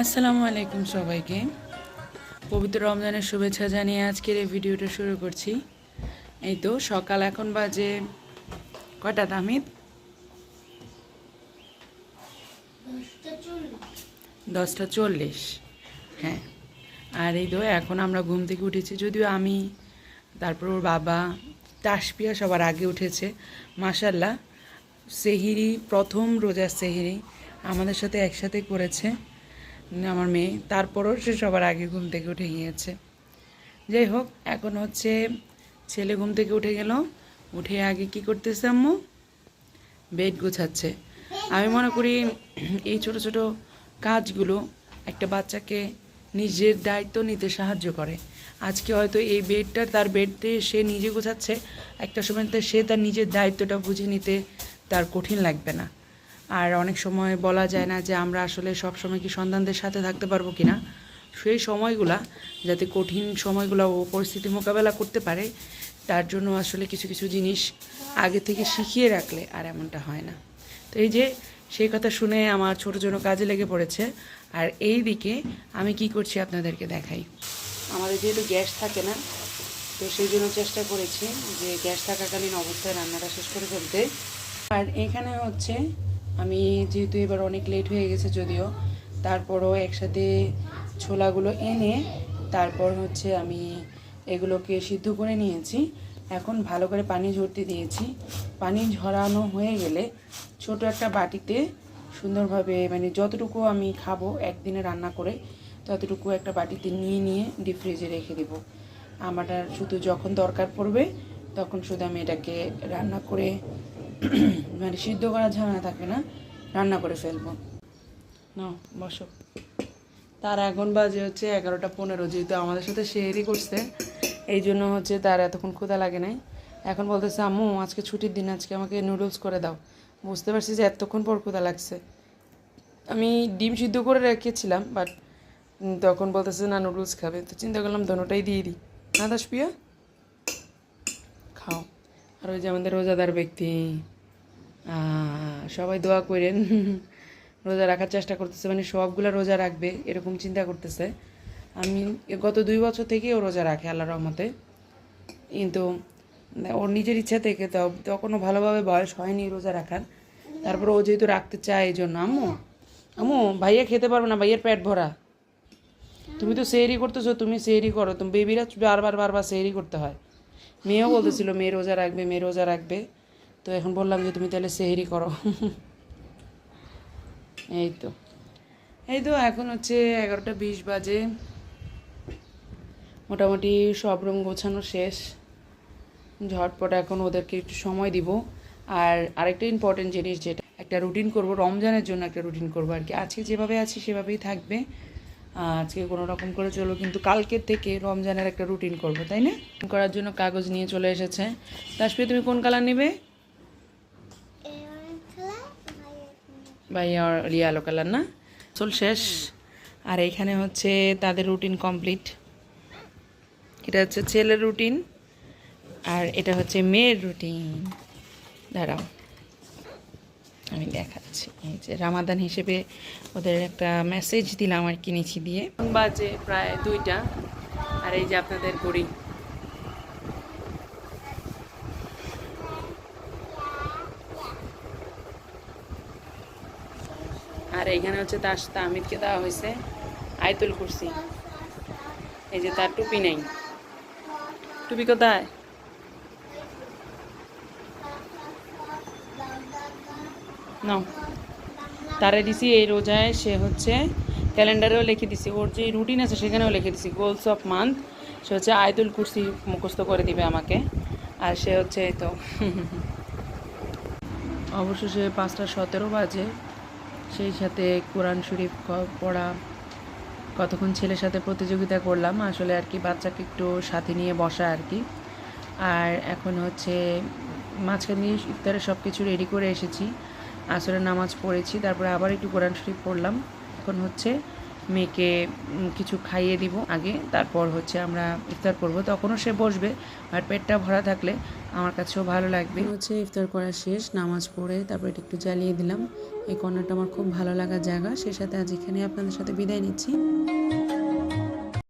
আসসালামু আলাইকুম সবাইকে। পবিত্র রমজানের শুভেচ্ছা জানিয়ে আজকের এই ভিডিওটা শুরু করছি। এই তো সকাল, এখন বাজে কয়টা দামিদ দশটা চল্লিশ। হ্যাঁ। আর এই তো এখন আমরা ঘুম থেকে উঠেছি, যদিও আমি, তারপর ওর বাবা, তাসপিয়া সবার আগে উঠেছে মাসাল্লাহ সেহিরি, প্রথম রোজার সেহিরি আমাদের সাথে একসাথে করেছে। আমার মেয়ে। তারপরও সে সবার আগে ঘুম থেকে উঠে গিয়েছে। যাই হোক, এখন হচ্ছে ছেলে ঘুম থেকে উঠে গেল। উঠে আগে কি করতেছে আম্মু? বেড গোছাচ্ছে। আমি মনে করি এই ছোট ছোট কাজগুলো একটা বাচ্চাকে নিজের দায়িত্ব নিতে সাহায্য করে। আজকে হয়তো এই বেডটা তার বেডতে সে নিজে গোছাচ্ছে, একটা সময়তে সে তার নিজের দায়িত্বটা বুঝে নিতে তার কঠিন লাগবে না। আর অনেক সময় বলা যায় না যে আমরা আসলে সব সময় কি সন্তানদের সাথে থাকতে পারব কি না। সেই সময়গুলা, যাতে কঠিন সময়গুলো ও পরিস্থিতি মোকাবেলা করতে পারে, তার জন্য আসলে কিছু কিছু জিনিস আগে থেকে শিখিয়ে রাখলে আর এমনটা হয় না। তো এই যে, সেই কথা শুনে আমার ছোটো ছোটো কাজে লেগে পড়েছে। আর এই দিকে আমি কি করছি আপনাদেরকে দেখাই। আমাদের যেহেতু গ্যাস থাকে না, তো সেই জন্য চেষ্টা করেছি যে গ্যাস থাকাকালীন অবস্থায় রান্নাটা শেষ করে ফেলতে। আর এখানে হচ্ছে আমি যেহেতু এবার অনেক লেট হয়ে গেছে যদিও, তারপরও একসাথে ছোলাগুলো এনে তারপর হচ্ছে আমি এগুলোকে সিদ্ধ করে নিয়েছি। এখন ভালো করে পানি ঝরতে দিয়েছি। পানি ঝরানো হয়ে গেলে ছোট একটা বাটিতে সুন্দরভাবে মানে যতটুকু আমি খাব একদিনে রান্না করে, ততটুকু একটা বাটিতে নিয়ে নিয়ে ডিপ ফ্রিজে রেখে দেবো। আমারটা শুধু যখন দরকার পড়বে, তখন শুধু আমি এটাকে রান্না করে মানে সিদ্ধ করার ঝামেলা থাকে না, রান্না করে ফেলব। না বসো। তার এখন বাজে হচ্ছে এগারোটা পনেরো, যেহেতু আমাদের সাথে শেয়ারই করছে, এই জন্য হচ্ছে তার এতক্ষণ ক্ষুধা লাগে নাই। এখন বলতেছে, আম্মু, আজকে ছুটির দিন, আজকে আমাকে নুডলস করে দাও। বুঝতে পারছি যে এতক্ষণ পর ক্ষুধা লাগছে। আমি ডিম সিদ্ধ করে রেখেছিলাম বাট তখন বলতেছে, না নুডলস খাবে। তো চিন্তা করলাম, দোনোটাই দিয়ে দিই। না, দাস পিয়া খাও। আর ওই যে আমাদের রোজাদার ব্যক্তি। সবাই দোয়া করেন। রোজা রাখার চেষ্টা করতেছে মানে সবগুলো রোজা রাখবে, এরকম চিন্তা করতেছে। আমি গত দুই বছর থেকেই ও রোজা রাখে আল্লাহ রহমতে। কিন্তু ওর নিজের ইচ্ছা থেকে তো তখনও ভালোভাবে বয়স হয়নি রোজা রাখার। তারপর ও যেহেতু রাখতে চায় এই জন্য, আম্মু আম্মু, ভাইয়া খেতে পারবে না, ভাইয়ের পেট ভরা। তুমি তো সেহরি করতেছো, তুমি সেহরি করো। তুমি বেবিরা বারবার বারবার সেহরি করতে হয়। মেয়েও বলতেছিল, মেয়ে রোজা রাখবে, মেয়ে রোজা রাখবে। তো এখন বললাম যে তুমি তাহলে সেহেরি করো। এই তো। এই তো এখন হচ্ছে এগারোটা বিশ বাজে। মোটামুটি সব রুম গোছানো শেষ। ঝটপট এখন ওদেরকে একটু সময় দিব। আর আরেকটা ইম্পর্টেন্ট জিনিস যেটা একটা রুটিন করব রমজানের জন্য একটা রুটিন করব আর কি। আজকে যেভাবে আছি সেভাবেই থাকবে। আজকে কোনো রকম করে চলো কিন্তু কালকের থেকে রমজানের একটা রুটিন করব তাই না? করার জন্য কাগজ নিয়ে চলে এসেছে। তাসপি তুমি কোন কালার নেবে? ভাইয়া রিয়ালো কালার না? চল শেষ। আর এইখানে হচ্ছে তাদের রুটিন কমপ্লিট এটা হচ্ছে ছেলের রুটিন আর এটা হচ্ছে মেয়ের রুটিন দাঁড়াও আমি দেখাচ্ছি। এই যে রামাদান হিসেবে ওদের একটা মেসেজ দিলাম আর কিনেছি দিয়ে। বাজে প্রায় দুইটা। আর এই যে আপনাদের ঘড়ি আর এইখানে হচ্ছে তার তামিদকে দেওয়া হয়েছে আয়তুল কুরসি। এই যে তার টুপি নেই। টুপি কোথায়? নাও। তারে দিছি এই রোজায় সে হচ্ছে ক্যালেন্ডারেও লিখে দিছি। ওর যে রুটিন আছে সেখানেও লিখে দিছি। গোলস অফ মান্থ সে হচ্ছে আয়তুল কুরসি মুখস্থ করে দিবে আমাকে। আর সে হচ্ছে এই তো। সে পাঁচটা সতেরো বাজে। সেই সাথে কোরআন শরীফ পড়া, কতক্ষণ ছেলের সাথে প্রতিযোগিতা করলাম, আসলে আর কি বাচ্চাকে একটু সাথে নিয়ে বসা আর কি। আর এখন হচ্ছে মাঝখান দিয়ে ইফতারে সব কিছু রেডি করে এসেছি। আসরের নামাজ পড়েছি, তারপরে আবার একটু কোরআন শরীফ পড়লাম। এখন হচ্ছে মেয়েকে কিছু খাইয়ে দিব আগে, তারপর হচ্ছে আমরা ইফতার করব। তখনও সে বসবে আর পেটটা ভরা থাকলে আমার কাছেও ভালো লাগবে। হচ্ছে ইফতার করা শেষ, নামাজ পড়ে তারপর এটা একটু জ্বালিয়ে দিলাম। এই কর্নারটা আমার খুব ভালো লাগার জায়গা সে সাথে আজ এখানে আপনাদের সাথে বিদায় নিচ্ছি।